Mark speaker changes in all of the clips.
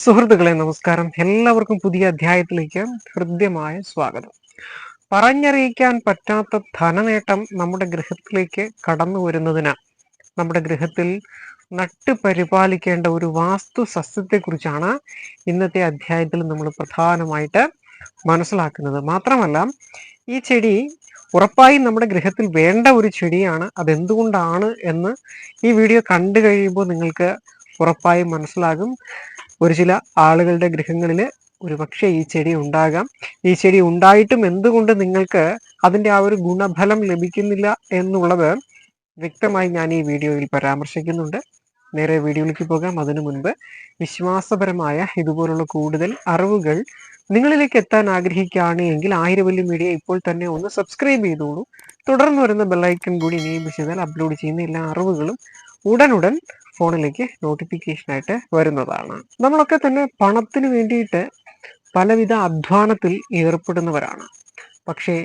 Speaker 1: സുഹൃത്തുക്കളെ നമസ്കാരം. എല്ലാവർക്കും പുതിയ അധ്യായത്തിലേക്ക് ഹൃദ്യമായ സ്വാഗതം. പറഞ്ഞറിയിക്കാൻ പറ്റാത്ത ധനനേട്ടം നമ്മുടെ ഗൃഹത്തിലേക്ക് കടന്നു വരുന്നതിന്. നമ്മുടെ ഗൃഹത്തിൽ നട്ട് പരിപാലിക്കേണ്ട ഒരു വാസ്തു സസ്യത്തെക്കുറിച്ചാണ് ഇന്നത്തെ അധ്യായത്തിൽ നമ്മൾ പ്രധാനമായിട്ട് മനസ്സിലാക്കുന്നത്. മാത്രമല്ല ഈ ചെടി ഉറപ്പായും നമ്മുടെ ഗൃഹത്തിൽ വേണ്ട ഒരു ചെടിയാണ്. അതെന്തുകൊണ്ടാണ് എന്ന് ഈ വീഡിയോ കണ്ടു കഴിയുമ്പോൾ നിങ്ങൾക്ക് ഉറപ്പായും മനസ്സിലാകും. ഒരു ചില ആളുകളുടെ ഗൃഹങ്ങളിൽ പക്ഷേ ഈ ചെടി ഉണ്ടാകാം. ഈ ചെടി ഉണ്ടായിട്ടും എന്തുകൊണ്ട് നിങ്ങൾക്ക് അതിന്റെ ആ ഒരു ഗുണഫലം ലഭിക്കുന്നില്ല എന്നുള്ളത് വ്യക്തമായി ഞാൻ ഈ വീഡിയോയിൽ പരാമർശിക്കുന്നുണ്ട്. നേരെ വീഡിയോയിലേക്ക് പോകാം. അതിനു മുൻപ് വിശ്വാസപരമായ ഇതുപോലുള്ള കൂടുതൽ അറിവുകൾ നിങ്ങളിലേക്ക് എത്താൻ ആഗ്രഹിക്കുകയാണ് എങ്കിൽ മീഡിയ ഇപ്പോൾ തന്നെ ഒന്ന് സബ്സ്ക്രൈബ് ചെയ്തോളൂ. തുടർന്ന് വരുന്ന ബെല്ലൈക്കൺ കൂടി ഇനിയും ചെയ്താൽ അപ്ലോഡ് ചെയ്യുന്ന എല്ലാ അറിവുകളും ഉടനുടൻ ഫോണിലേക്ക് നോട്ടിഫിക്കേഷനായിട്ട് വരുന്നതാണ്. നമ്മളൊക്കെ തന്നെ പണത്തിന് വേണ്ടിയിട്ട് പലവിധ അധ്വാനത്തിൽ ഏർപ്പെടുന്നവരാണ്. പക്ഷേ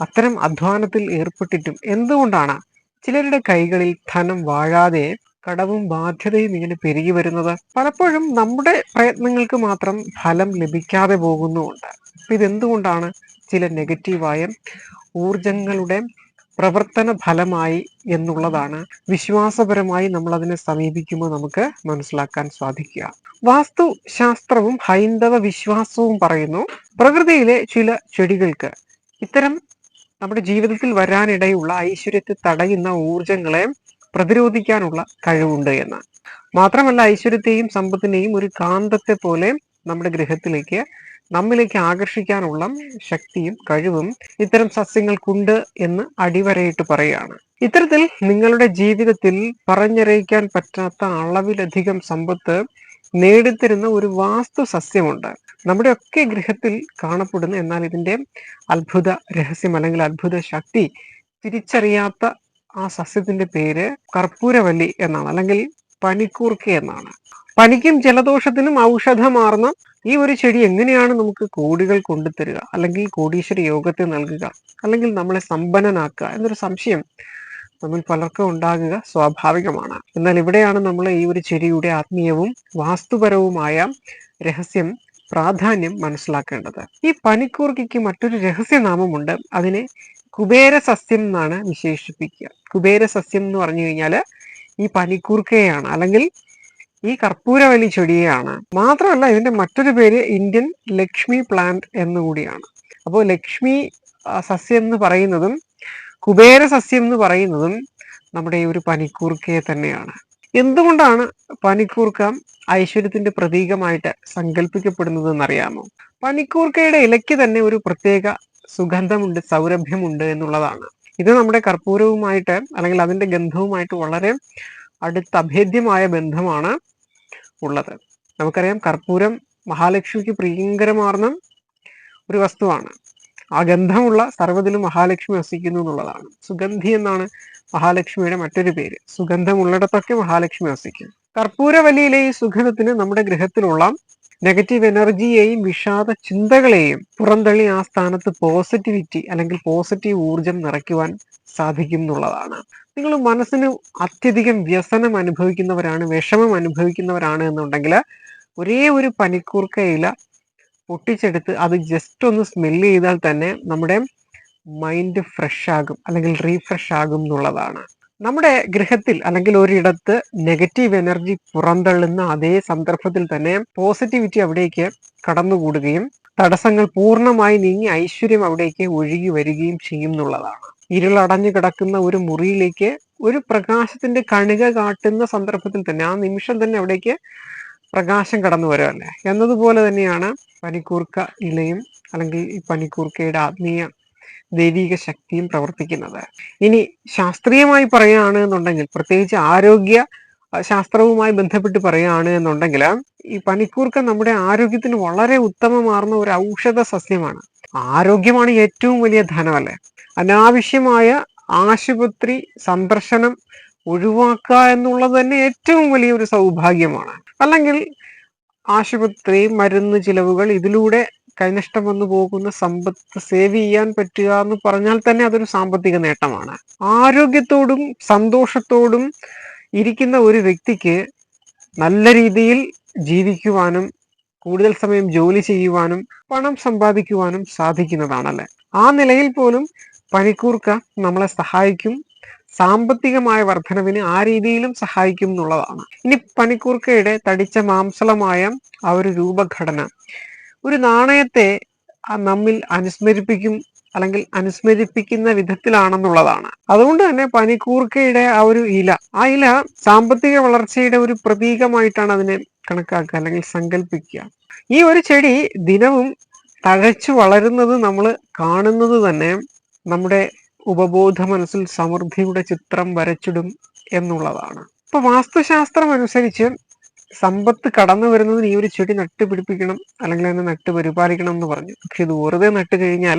Speaker 1: അത്തരം അധ്വാനത്തിൽ ഏർപ്പെട്ടിട്ടും എന്തുകൊണ്ടാണ് ചിലരുടെ കൈകളിൽ ധനം വാഴാതെ കടവും ബാധ്യതയും ഇങ്ങനെ പെരുകി വരുന്നത്? പലപ്പോഴും നമ്മുടെ പ്രയത്നങ്ങൾക്ക് മാത്രം ഫലം ലഭിക്കാതെ പോകുന്നുമുണ്ട്. ഇതെന്തുകൊണ്ടാണ് ചില നെഗറ്റീവായ ഊർജങ്ങളുടെ പ്രവർത്തന ഫലമായി എന്നുള്ളതാണ് വിശ്വാസപരമായി നമ്മൾ അതിനെ സമീപിക്കുമ്പോൾ നമുക്ക് മനസ്സിലാക്കാൻ സാധിക്കുക. വാസ്തു ശാസ്ത്രവും ഹൈന്ദവ വിശ്വാസവും പറയുന്നു പ്രകൃതിയിലെ ചില ചെടികൾക്ക് ഇത്തരം നമ്മുടെ ജീവിതത്തിൽ വരാനിടയുള്ള ഐശ്വര്യത്തെ തടയുന്ന ഊർജങ്ങളെ പ്രതിരോധിക്കാനുള്ള കഴിവുണ്ട് എന്ന്. മാത്രമല്ല ഐശ്വര്യത്തെയും സമ്പത്തിനെയും ഒരു കാന്തത്തെ പോലെ നമ്മുടെ ഗൃഹത്തിലേക്ക് നമ്മിലേക്ക് ആകർഷിക്കാനുള്ള ശക്തിയും കഴിവും ഇത്തരം സസ്യങ്ങൾക്കുണ്ട് എന്ന് അടിവരയിട്ട് പറയുകയാണ്. ഇത്തരത്തിൽ നിങ്ങളുടെ ജീവിതത്തിൽ പറഞ്ഞറിയിക്കാൻ പറ്റാത്ത അളവിലധികം സമ്പത്ത് നേടിത്തരുന്ന ഒരു വാസ്തു സസ്യമുണ്ട്. നമ്മുടെ ഒക്കെ ഗൃഹത്തിൽ കാണപ്പെടുന്ന. എന്നാൽ ഇതിന്റെ അത്ഭുത രഹസ്യം അല്ലെങ്കിൽ അത്ഭുത ശക്തി തിരിച്ചറിയാത്ത ആ സസ്യത്തിന്റെ പേര് കർപ്പൂരവല്ലി എന്നാണ് അല്ലെങ്കിൽ പനിക്കൂർക്ക എന്നാണ്. പനിക്കും ജലദോഷത്തിനും ഔഷധമാർന്ന ഈ ഒരു ചെടി എങ്ങനെയാണ് നമുക്ക് കോടികൾ കൊണ്ടുതരിക അല്ലെങ്കിൽ കോടീശ്വര യോഗത്തെ നൽകുക? അല്ലെങ്കിൽ നമ്മളെ സമ്പന്നനാക്കുക? എന്നൊരു സംശയം നമ്മൾ പലർക്കും ഉണ്ടാകുക സ്വാഭാവികമാണ്. എന്നാൽ ഇവിടെയാണ് നമ്മൾ ഈ ഒരു ചെടിയുടെ ആത്മീയവും വാസ്തുപരവുമായ രഹസ്യം പ്രാധാന്യം മനസ്സിലാക്കേണ്ടത്. ഈ പനിക്കൂർക്കയ്ക്ക് മറ്റൊരു രഹസ്യനാമമുണ്ട്. അതിനെ കുബേര സസ്യം എന്നാണ് വിശേഷിപ്പിക്കുക. കുബേര സസ്യം എന്ന് പറഞ്ഞു കഴിഞ്ഞാൽ ഈ പനിക്കൂർക്കയാണ്. അല്ലെങ്കിൽ ഈ കർപ്പൂരവലി ചെടിയാണ്. മാത്രമല്ല ഇതിന്റെ മറ്റൊരു പേര് ഇന്ത്യൻ ലക്ഷ്മി പ്ലാന്റ് എന്നുകൂടിയാണ് അപ്പോൾ ലക്ഷ്മി സസ്യം എന്ന് പറയുന്നതും കുബേര സസ്യം എന്ന് പറയുന്നതും നമ്മുടെ ഈ ഒരു പനിക്കൂർക്കയെ തന്നെയാണ്. എന്തുകൊണ്ടാണ് പനിക്കൂർക്ക ഐശ്വര്യത്തിന്റെ പ്രതീകമായിട്ട് സങ്കല്പിക്കപ്പെടുന്നത് എന്നറിയാമോ പനിക്കൂർക്കയുടെ ഇലയ്ക്ക് തന്നെ ഒരു പ്രത്യേക സുഗന്ധമുണ്ട് സൗരഭ്യമുണ്ട് എന്നുള്ളതാണ്. ഇത് നമ്മുടെ കർപ്പൂരവുമായിട്ട് അല്ലെങ്കിൽ അതിന്റെ ഗന്ധവുമായിട്ട് വളരെ അടുത്ത അഭേദ്യമായ ബന്ധമാണ് ഉള്ളത്. നമുക്കറിയാം കർപ്പൂരം മഹാലക്ഷ്മിക്ക് പ്രിയങ്കരമാർന്ന ഒരു വസ്തുവാണ്. ആ ഗന്ധമുള്ള സർവതിലും മഹാലക്ഷ്മി വസിക്കുന്നു എന്നുള്ളതാണ്. സുഗന്ധി എന്നാണ് മഹാലക്ഷ്മിയുടെ മറ്റൊരു പേര്. സുഗന്ധമുള്ളിടത്തൊക്കെ മഹാലക്ഷ്മി വസിക്കും കർപ്പൂരവലിയിലെ ഈ സുഗന്ധത്തിന് നമ്മുടെ ഗൃഹത്തിലുള്ള നെഗറ്റീവ് എനർജിയെയും വിഷാദ ചിന്തകളെയും പുറന്തള്ളി ആ സ്ഥാനത്ത് പോസിറ്റിവിറ്റി അല്ലെങ്കിൽ പോസിറ്റീവ് ഊർജം നിറയ്ക്കുവാൻ സാധിക്കും എന്നുള്ളതാണ്. നിങ്ങൾ മനസ്സിന് അത്യധികം വ്യസനം അനുഭവിക്കുന്നവരാണ് വിഷമം അനുഭവിക്കുന്നവരാണ് എന്നുണ്ടെങ്കിൽ ഒരേ ഒരു പനിക്കൂർക്ക ഇല പൊട്ടിച്ചെടുത്ത് അത് ജസ്റ്റ് ഒന്ന് സ്മെല്ല് ചെയ്താൽ തന്നെ നമ്മുടെ മൈൻഡ് ഫ്രഷ് ആകും അല്ലെങ്കിൽ റീഫ്രഷ് ആകും എന്നുള്ളതാണ്. നമ്മുടെ ഗൃഹത്തിൽ അല്ലെങ്കിൽ ഒരിടത്ത് നെഗറ്റീവ് എനർജി പുറന്തള്ളുന്ന അതേ സന്ദർഭത്തിൽ തന്നെ പോസിറ്റിവിറ്റി അവിടേക്ക് കടന്നുകൂടുകയും തടസ്സങ്ങൾ പൂർണമായി നീങ്ങി ഐശ്വര്യം അവിടേക്ക് ഒഴുകി വരികയും ചെയ്യും എന്നുള്ളതാണ്. ഇരുളടഞ്ഞു കിടക്കുന്ന ഒരു മുറിയിലേക്ക് ഒരു പ്രകാശത്തിന്റെ കണിക കാട്ടുന്ന സന്ദർഭത്തിൽ തന്നെ ആ നിമിഷം തന്നെ അവിടേക്ക് പ്രകാശം കടന്നു വരുമല്ലേ എന്നതുപോലെ തന്നെയാണ് പനിക്കൂർക്ക ഇലയും അല്ലെങ്കിൽ ഈ പനിക്കൂർക്കയുടെ ആത്മീയ ദൈവിക ശക്തിയും പ്രവർത്തിക്കുന്നത്. ഇനി ശാസ്ത്രീയമായി പറയുകയാണ് എന്നുണ്ടെങ്കിൽ പ്രത്യേകിച്ച് ആരോഗ്യ ശാസ്ത്രവുമായി ബന്ധപ്പെട്ട് പറയുകയാണ് എന്നുണ്ടെങ്കിൽ ഈ പനിക്കൂർക്ക നമ്മുടെ ആരോഗ്യത്തിന് വളരെ ഉത്തമമാർന്ന ഒരു ഔഷധ സസ്യമാണ്. ആരോഗ്യമാണ് ഏറ്റവും വലിയ ധനമല്ലേ അനാവശ്യമായ ആശുപത്രി സന്ദർശനം ഒഴിവാക്കുക എന്നുള്ളത് തന്നെ ഏറ്റവും വലിയൊരു സൗഭാഗ്യമാണ്. അല്ലെങ്കിൽ ആശുപത്രി മരുന്ന് ചിലവുകൾ ഇതിലൂടെ കൈനഷ്ടം വന്നു പോകുന്ന സമ്പത്ത് സേവ് ചെയ്യാൻ പറ്റുക എന്ന് പറഞ്ഞാൽ തന്നെ അതൊരു സാമ്പത്തിക നേട്ടമാണ്. ആരോഗ്യത്തോടും സന്തോഷത്തോടും ഇരിക്കുന്ന ഒരു വ്യക്തിക്ക് നല്ല രീതിയിൽ ജീവിക്കുവാനും കൂടുതൽ സമയം ജോലി ചെയ്യുവാനും പണം സമ്പാദിക്കുവാനും സാധിക്കുന്നതാണല്ലേ? ആ നിലയിൽ പോലും പനിക്കൂർക്ക നമ്മളെ സഹായിക്കും. സാമ്പത്തികമായ വർധനവിന് ആ രീതിയിലും സഹായിക്കും എന്നുള്ളതാണ്. ഇനി പനിക്കൂർക്കയുടെ തടിച്ച മാംസളമായ ആ ഒരു രൂപഘടന ഒരു നാണയത്തെ നമ്മിൽ അനുസ്മരിപ്പിക്കും അല്ലെങ്കിൽ അനുസ്മരിപ്പിക്കുന്ന വിധത്തിലാണെന്നുള്ളതാണ്. അതുകൊണ്ട് തന്നെ പനിക്കൂർക്കയുടെ ആ ഒരു ഇല ആ ഇല സാമ്പത്തിക വളർച്ചയുടെ ഒരു പ്രതീകമായിട്ടാണ് അതിനെ കണക്കാക്കുക അല്ലെങ്കിൽ സങ്കല്പിക്കുക ഈ ഒരു ചെടി ദിനവും തഴച്ചു വളരുന്നത് നമ്മൾ കാണുന്നത് തന്നെ നമ്മുടെ ഉപബോധ മനസ്സിൽ സമൃദ്ധിയുടെ ചിത്രം വരച്ചിടും എന്നുള്ളതാണ്. ഇപ്പൊ വാസ്തുശാസ്ത്രം അനുസരിച്ച് സമ്പത്ത് കടന്നു വരുന്നതിന് ഈ ഒരു ചെടി നട്ടുപിടിപ്പിക്കണം അല്ലെങ്കിൽ അതിനെ നട്ട് പരിപാലിക്കണം എന്ന് പറഞ്ഞു. പക്ഷെ ഇത് വെറുതെ നട്ട് കഴിഞ്ഞാൽ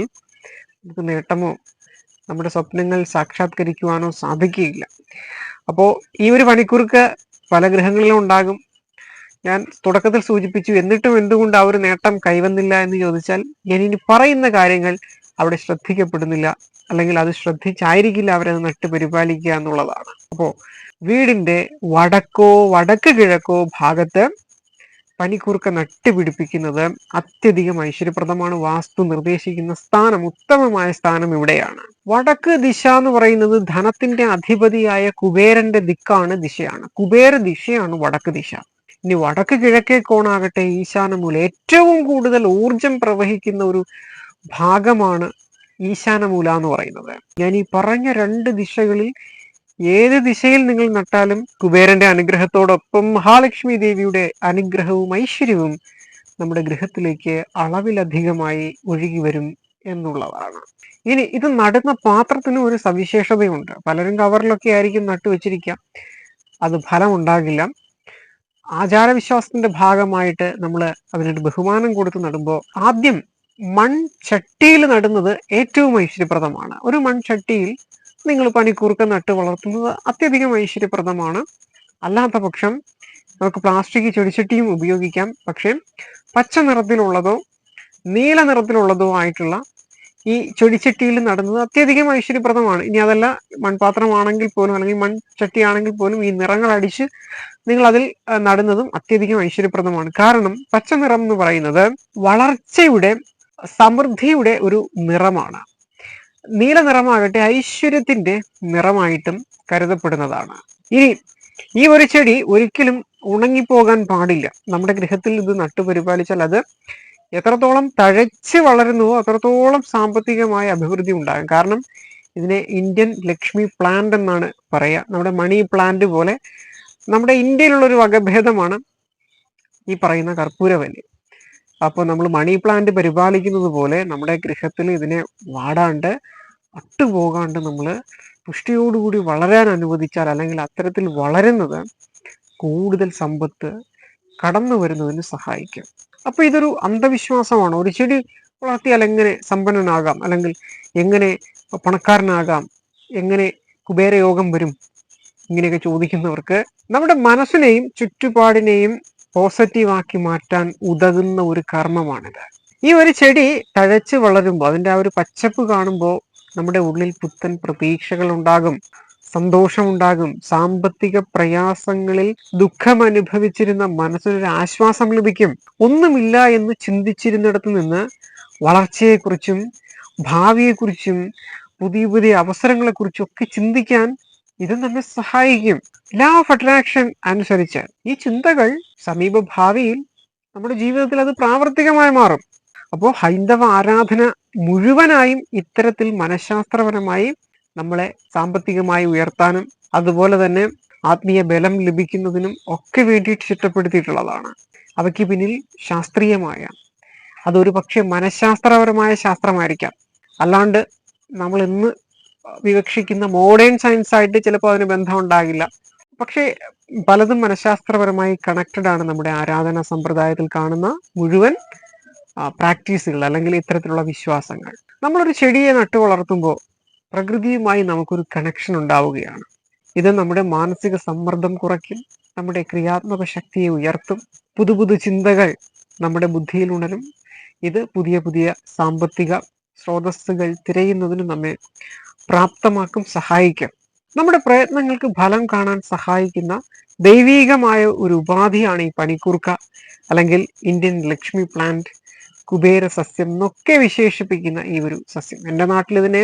Speaker 1: നമുക്ക് നേട്ടമോ നമ്മുടെ സ്വപ്നങ്ങൾ സാക്ഷാത്കരിക്കുവാനോ സാധിക്കുകയില്ല. അപ്പോൾ ഈ ഒരു പണിക്കുറുക്ക് പല ഗ്രഹങ്ങളിലും ഉണ്ടാകും. ഞാൻ തുടക്കത്തിൽ സൂചിപ്പിച്ചു എന്നിട്ടും എന്തുകൊണ്ട് ആ ഒരു നേട്ടം കൈവന്നില്ല എന്ന് ചോദിച്ചാൽ ഞാൻ ഇനി പറയുന്ന കാര്യങ്ങൾ അവിടെ ശ്രദ്ധിക്കപ്പെടുന്നില്ല. അല്ലെങ്കിൽ അത് ശ്രദ്ധിച്ചായിരിക്കില്ല അവരത് നട്ട് പരിപാലിക്കുക എന്നുള്ളതാണ്. അപ്പോൾ വീടിന്റെ വടക്കോ വടക്ക് കിഴക്കോ ഭാഗത്ത് പനിക്കൂർക്ക നട്ടുപിടിപ്പിക്കുന്നത് അത്യധികം ഐശ്വര്യപ്രദമാണ്. വാസ്തു നിർദ്ദേശിക്കുന്ന സ്ഥാനം ഉത്തമമായ സ്ഥാനം ഇവിടെയാണ്. വടക്ക് ദിശ എന്ന് പറയുന്നത് ധനത്തിന്റെ അധിപതിയായ കുബേരന്റെ ദിക്കാണ് ദിശയാണ്. കുബേര ദിശയാണ് വടക്ക് ദിശ. ഇനി വടക്ക് കിഴക്കേ കോണാകട്ടെ ഈശാനമൂല ഏറ്റവും കൂടുതൽ ഊർജം പ്രവഹിക്കുന്ന ഒരു ഭാഗമാണ് ഈശാനമൂല എന്ന് പറയുന്നത്. ഞാൻ ഈ പറഞ്ഞ രണ്ട് ദിശകളിൽ ഏത് ദിശയിൽ നിങ്ങൾ നട്ടാലും കുബേരന്റെ അനുഗ്രഹത്തോടൊപ്പം മഹാലക്ഷ്മി ദേവിയുടെ അനുഗ്രഹവും ഐശ്വര്യവും നമ്മുടെ ഗൃഹത്തിലേക്ക് അളവിലധികമായി ഒഴുകി വരും എന്നുള്ളതാണ്. ഇനി ഇത് നടുന്ന പാത്രത്തിന് ഒരു സവിശേഷതയുണ്ട്. പലരും കവറിലൊക്കെ ആയിരിക്കും നട്ടുവെച്ചിരിക്കാം അത് ഫലം ഉണ്ടാകില്ല ആചാരവിശ്വാസത്തിന്റെ ഭാഗമായിട്ട് നമ്മൾ അതിനൊരു ബഹുമാനം കൊടുത്ത് നടുമ്പോൾ ആദ്യം മൺചട്ടിയിൽ നടുന്നത് ഏറ്റവും ഐശ്വര്യപ്രദമാണ്. ഒരു മൺചട്ടിയിൽ നിങ്ങൾ പനിക്കൂർക്ക നട്ട് വളർത്തുന്നത് അത്യധികം ഐശ്വര്യപ്രദമാണ്. അല്ലാത്ത പക്ഷം നമുക്ക് പ്ലാസ്റ്റിക് ചെടിച്ചട്ടിയും ഉപയോഗിക്കാം. പക്ഷേ പച്ച നിറത്തിലുള്ളതോ നീല നിറത്തിലുള്ളതോ ആയിട്ടുള്ള ഈ ചെടിച്ചട്ടിയിൽ നടുന്നത് അത്യധികം ഐശ്വര്യപ്രദമാണ്. ഇനി അതല്ല മൺപാത്രമാണെങ്കിൽ പോലും അല്ലെങ്കിൽ മൺചട്ടി ആണെങ്കിൽ പോലും ഈ നിറങ്ങൾ അടിച്ച് നിങ്ങൾ അതിൽ നടുന്നതും അത്യധികം ഐശ്വര്യപ്രദമാണ്. കാരണം പച്ച നിറം എന്ന് പറയുന്നത് വളർച്ചയുടെ സമൃദ്ധിയുടെ ഒരു നിറമാണ്. നീല നിറമാകട്ടെ ഐശ്വര്യത്തിന്റെ നിറമായിട്ടും കരുതപ്പെടുന്നതാണ്. ഇനി ഈ ഒരു ചെടി ഒരിക്കലും ഉണങ്ങിപ്പോകാൻ പാടില്ല. നമ്മുടെ ഗൃഹത്തിൽ ഇത് നട്ടുപരിപാലിച്ചാൽ അത് എത്രത്തോളം തഴച്ച് വളരുന്നുവോ അത്രത്തോളം സാമ്പത്തികമായ അഭിവൃദ്ധി ഉണ്ടാകും. കാരണം ഇതിനെ ഇന്ത്യൻ ലക്ഷ്മി പ്ലാന്റ് എന്നാണ് പറയുക. നമ്മുടെ മണി പ്ലാന്റ് പോലെ നമ്മുടെ ഇന്ത്യയിലുള്ള ഒരു വകഭേദമാണ് ഈ പറയുന്ന കർപ്പൂരവല്ലി. അപ്പോൾ നമ്മൾ മണി പ്ലാന്റ് പരിപാലിക്കുന്നത് പോലെ നമ്മുടെ ഗൃഹത്തിൽ ഇതിനെ വാടാണ്ട് അട്ടുപോകാണ്ട് നമ്മൾ പുഷ്ടിയോടുകൂടി വളരാൻ അനുവദിച്ചാൽ അല്ലെങ്കിൽ അത്തരത്തിൽ വളരുന്നത് കൂടുതൽ സമ്പത്ത് കടന്നു വരുന്നതിന് സഹായിക്കും. അപ്പൊ ഇതൊരു അന്ധവിശ്വാസമാണ്. ഒരു ചെടി വളർത്തിയാൽ എങ്ങനെ സമ്പന്നനാകാം? അല്ലെങ്കിൽ എങ്ങനെ പണക്കാരനാകാം? എങ്ങനെ കുബേരയോഗം വരും? ഇങ്ങനെയൊക്കെ ചോദിക്കുന്നവർക്ക് നമ്മുടെ മനസ്സിനെയും ചുറ്റുപാടിനെയും പോസിറ്റീവാക്കി മാറ്റാൻ ഉതകുന്ന ഒരു കർമ്മമാണിത്. ഈ ഒരു ചെടി തഴച്ച് വളരുമ്പോൾ അതിന്റെ ആ ഒരു പച്ചപ്പ് കാണുമ്പോൾ നമ്മുടെ ഉള്ളിൽ പുത്തൻ പ്രതീക്ഷകൾ ഉണ്ടാകും സന്തോഷമുണ്ടാകും. സാമ്പത്തിക പ്രയാസങ്ങളിൽ ദുഃഖം അനുഭവിച്ചിരുന്ന മനസ്സിനൊരു ആശ്വാസം ലഭിക്കും. ഒന്നുമില്ല എന്ന് ചിന്തിച്ചിരുന്നിടത്ത് നിന്ന് വളർച്ചയെക്കുറിച്ചും ഭാവിയെക്കുറിച്ചും പുതിയ പുതിയ അവസരങ്ങളെക്കുറിച്ചും ഒക്കെ ചിന്തിക്കാൻ ഇത് നമ്മെ സഹായിക്കും. ലാ ഓഫ് അട്രാക്ഷൻ അനുസരിച്ച് ഈ ചിന്തകൾ സമീപ ഭാവിയിൽ നമ്മുടെ ജീവിതത്തിൽ അത് പ്രാവർത്തികമായി മാറും. അപ്പോൾ ഹൈന്ദവ ആരാധന മുഴുവനായും ഇത്തരത്തിൽ മനഃശാസ്ത്രപരമായി നമ്മളെ സാമ്പത്തികമായി ഉയർത്താനും അതുപോലെ തന്നെ ആത്മീയ ബലം ലഭിക്കുന്നതിനും ഒക്കെ വേണ്ടിയിട്ട് ചിട്ടപ്പെടുത്തിയിട്ടുള്ളതാണ്. അവയ്ക്ക് പിന്നിൽ ശാസ്ത്രീയമായ അതൊരു പക്ഷേ മനഃശാസ്ത്രപരമായ ശാസ്ത്രമായിരിക്കാം. അല്ലാണ്ട് നമ്മൾ ഇന്ന് വിവക്ഷിക്കുന്ന മോഡേൺ സയൻസ് ആയിട്ട് ചിലപ്പോൾ അതിന് ബന്ധം ഉണ്ടാകില്ല. പക്ഷേ പലതും മനഃശാസ്ത്രപരമായി കണക്റ്റഡ് ആണ് നമ്മുടെ ആരാധന സമ്പ്രദായത്തിൽ കാണുന്ന മുഴുവൻ പ്രാക്ടീസുകൾ അല്ലെങ്കിൽ ഇത്തരത്തിലുള്ള വിശ്വാസങ്ങൾ. നമ്മളൊരു ചെടിയെ നട്ടു വളർത്തുമ്പോൾ പ്രകൃതിയുമായി നമുക്കൊരു കണക്ഷൻ ഉണ്ടാവുകയാണ്. ഇത് നമ്മുടെ മാനസിക സമ്മർദ്ദം കുറയ്ക്കും നമ്മുടെ ക്രിയാത്മക ശക്തിയെ ഉയർത്തും പുതു പുതു ചിന്തകൾ നമ്മുടെ ബുദ്ധിയിൽ ഉണരും. ഇത് പുതിയ പുതിയ സാമ്പത്തിക സ്രോതസ്സുകൾ തിരയുന്നതിന് നമ്മെ പ്രാപ്തമാക്കും സഹായിക്കും. നമ്മുടെ പ്രയത്നങ്ങൾക്ക് ഫലം കാണാൻ സഹായിക്കുന്ന ദൈവീകമായ ഒരു ഉപാധിയാണ് ഈ പനിക്കൂർക്ക അല്ലെങ്കിൽ ഇന്ത്യൻ ലക്ഷ്മി പ്ലാന്റ് കുബേര സസ്യം എന്നൊക്കെ വിശേഷിപ്പിക്കുന്ന ഈ ഒരു സസ്യം. എന്റെ നാട്ടിൽ ഇതിനെ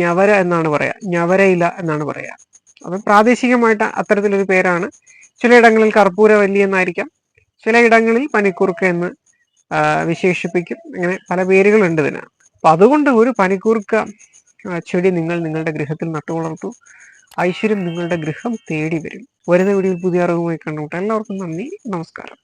Speaker 1: ഞവര എന്നാണ് പറയാ. ഞവരയില എന്നാണ് പറയാ. അപ്പം പ്രാദേശികമായിട്ട് അത്തരത്തിലൊരു പേരാണ്. ചിലയിടങ്ങളിൽ കർപ്പൂരവല്ലി എന്നായിരിക്കാം. ചിലയിടങ്ങളിൽ പനിക്കൂർക്ക എന്ന് വിശേഷിപ്പിക്കും. അങ്ങനെ പല പേരുകളുണ്ട് ഇതിന്. അപ്പൊ അതുകൊണ്ട് ഒരു പനിക്കൂർക്ക ചെടി നിങ്ങൾ നിങ്ങളുടെ ഗൃഹത്തിൽ നട്ടുവളർത്തു ഐശ്വര്യം നിങ്ങളുടെ ഗൃഹം തേടി വരും. വരുന്ന വീഡിയോയിൽ പുതിയ അറിവുമായി കണ്ടുമുട്ടാം. എല്ലാവർക്കും നന്ദി. നമസ്കാരം.